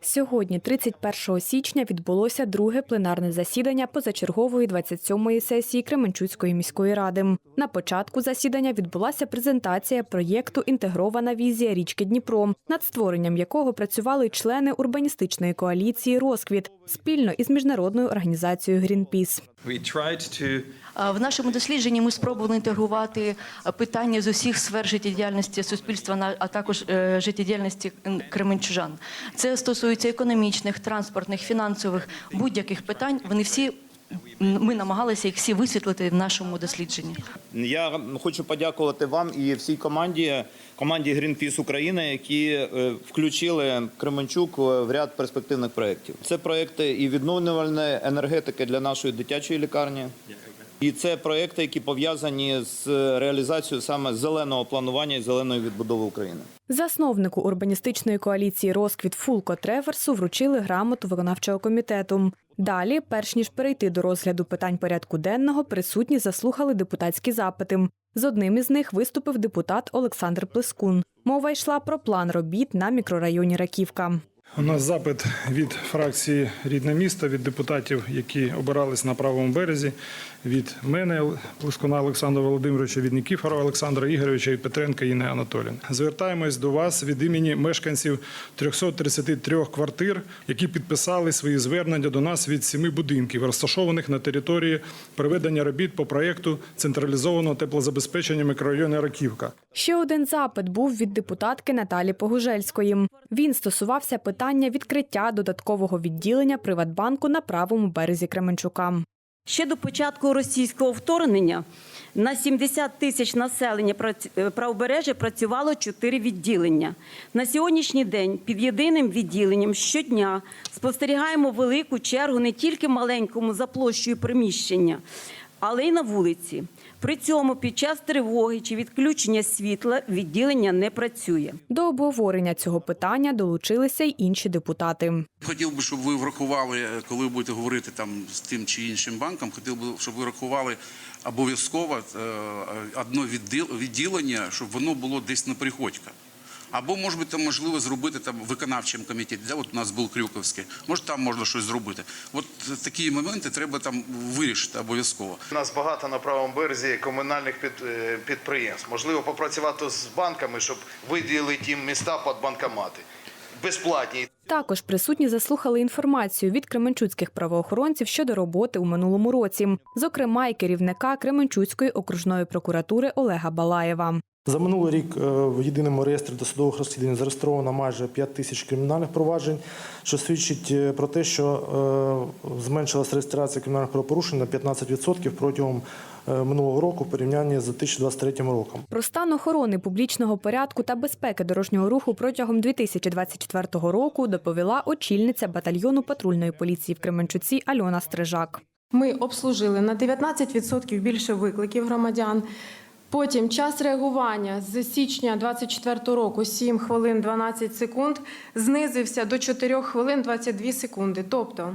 Сьогодні, 31 січня, відбулося друге пленарне засідання позачергової 27-ї сесії Кременчуцької міської ради. На початку засідання відбулася презентація проєкту Інтегрована візія річки Дніпро, над створенням якого працювали члени урбаністичної коаліції Розквіт спільно із міжнародною організацією А В нашому дослідженні ми спробували інтегрувати питання з усіх сфер життєдіяльності суспільства, на- а також е, життєдіяльності кременчужан. Це стосується економічних, транспортних, фінансових будь-яких питань. Вони всі ми намагалися їх всі висвітлити в нашому дослідженні. Я хочу подякувати вам і всій команді, команді Greenpeace України, які е, включили Кременчук в ряд перспективних проєктів. Це проєкти і відновлювальної енергетики для нашої дитячої лікарні. І це проєкти, які пов'язані з реалізацією саме зеленого планування і зеленої відбудови України. Засновнику урбаністичної коаліції Розквіт Фулко Треверсу вручили грамоту виконавчого комітету. Далі, перш ніж перейти до розгляду питань порядку денного, присутні заслухали депутатські запити. З одним із них виступив депутат Олександр Плескун. Мова йшла про план робіт на мікрорайоні Раківка. У нас запит від фракції Рідне місто, від депутатів, які обирались на правому березі, від мене, Плескуна Олександра Володимировича, від Нікіфора Олександра Ігоровича і Петренка Інни Анатоліївни. Звертаємось до вас від імені мешканців 333 квартир, які підписали свої звернення до нас від семи будинків, розташованих на території проведення робіт по проєкту централізованого теплозабезпечення мікрорайону Раківка. Ще один запит був від депутатки Наталі Погужельської. Він стосувався питання відкриття додаткового відділення Приватбанку на правому березі Кременчука. Ще до початку російського вторгнення на 70 тисяч населення е, правобережжя працювало 4 відділення. На сьогоднішній день під єдиним відділенням щодня спостерігаємо велику чергу не тільки маленькому за площею приміщення, але й на вулиці. При цьому під час тривоги чи відключення світла відділення не працює. До обговорення цього питання долучилися й інші депутати. Хотів би, щоб ви врахували, е, коли ви будете говорити там з тим чи іншим банком, хотів би, щоб ви врахували обов'язково е, одне відділення, щоб воно було десь на Приходька. Або, може бути, там можливо зробити там в виконавчому комітеті. Де от у нас був Крюковський, може там можна щось зробити. От такі моменти треба там вирішити обов'язково. У нас багато на правому березі комунальних під, е, підприємств. Можливо, попрацювати з банками, щоб виділити їм міста під банкомати. Безплатні. Також присутні заслухали інформацію від кременчуцьких правоохоронців щодо роботи у минулому році, зокрема й керівника Кременчуцької окружної прокуратури Олега Балаєва. За минулий рік е, в єдиному реєстрі досудових розслідувань зареєстровано майже 5 тисяч кримінальних проваджень, що свідчить е, про те, що е, зменшилась реєстрація кримінальних правопорушень на 15% протягом минулого року в порівнянні з 2023 роком. Про стан охорони публічного порядку та безпеки дорожнього руху протягом 2024 року доповіла очільниця батальйону патрульної поліції в Кременчуці Альона Стрижак. Ми обслужили на 19% більше викликів громадян. Потім час реагування з січня 2024 року 7 хвилин 12 секунд знизився до 4 хвилин 22 секунди. Тобто,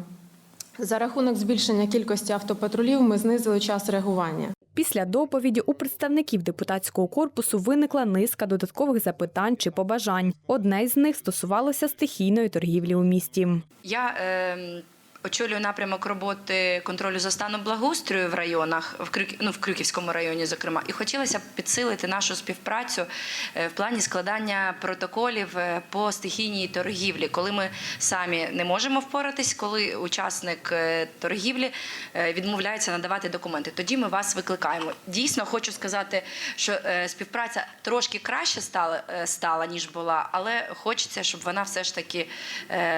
за рахунок збільшення кількості автопатрулів ми знизили час реагування. Після доповіді у представників депутатського корпусу виникла низка додаткових запитань чи побажань. Одне з них стосувалося стихійної торгівлі у місті. Я е, очолюю напрямок роботи контролю за станом благоустрою в районах, в Крюк, ну, в Крюківському районі, зокрема, і хотілося б підсилити нашу співпрацю е, в плані складання протоколів е, по стихійній торгівлі, коли ми самі не можемо впоратись, коли учасник е, торгівлі відмовляється надавати документи. Тоді ми вас викликаємо. Дійсно, хочу сказати, що співпраця трошки краще стала, стала ніж була, але хочеться, щоб вона все ж таки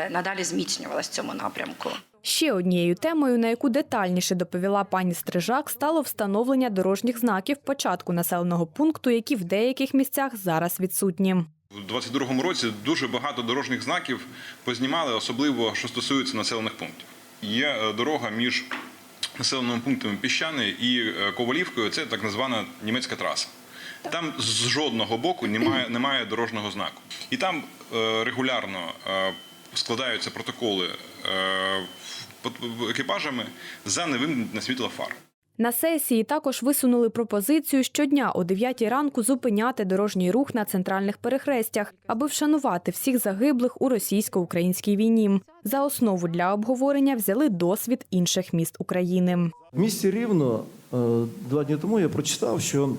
надалі зміцнювалась в цьому напрямку. Ще однією темою, на яку детальніше доповіла пані Стрижак, стало встановлення дорожніх знаків початку населеного пункту, які в деяких місцях зараз відсутні. У 22-му році дуже багато дорожніх знаків познімали, особливо що стосується населених пунктів. Є е, дорога між населеними пунктами Піщани і е, Ковалівкою. Це так звана німецька траса. Там з жодного боку немає, немає дорожнього знаку. І там е, регулярно складаються протоколи е, екіпажами за невимкнення світла фар. На сесії також висунули пропозицію щодня о 9 ранку зупиняти дорожній рух на центральних перехрестях, аби вшанувати всіх загиблих у російсько-українській війні. За основу для обговорення взяли досвід інших міст України. В місті Рівно е, два дні тому я прочитав, що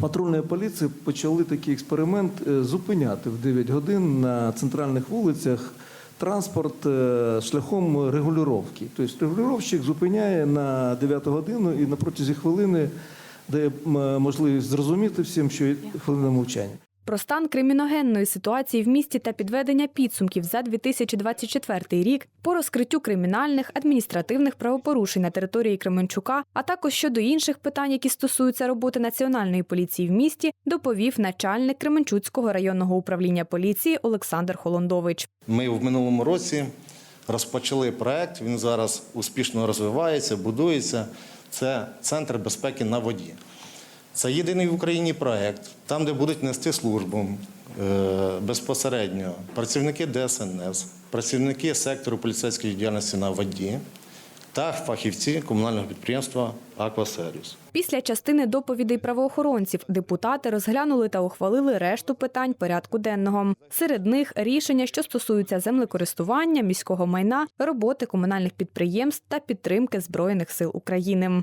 патрульної поліції почали такий експеримент е, зупиняти в 9 годин на центральних вулицях транспорт е, шляхом регулювання. Тобто регулювальщик зупиняє на 9 годину і на протязі хвилини дає можливість зрозуміти всім, що хвилина мовчання. Про стан криміногенної ситуації в місті та підведення підсумків за 2024 рік по розкриттю кримінальних адміністративних правопорушень на території Кременчука, а також щодо інших питань, які стосуються роботи національної поліції в місті, доповів начальник Кременчуцького районного управління поліції Олександр Холондович. Ми в минулому році розпочали проект. Він зараз успішно розвивається, будується. Це центр безпеки на воді. Це єдиний в Україні проект, там, де будуть нести службу е, безпосередньо працівники ДСНС, працівники сектору поліцейської діяльності на воді та фахівці комунального підприємства Аквасервіс. Після частини доповідей правоохоронців депутати розглянули та ухвалили решту питань порядку денного. Серед них рішення, що стосуються землекористування, міського майна, роботи комунальних підприємств та підтримки Збройних сил України.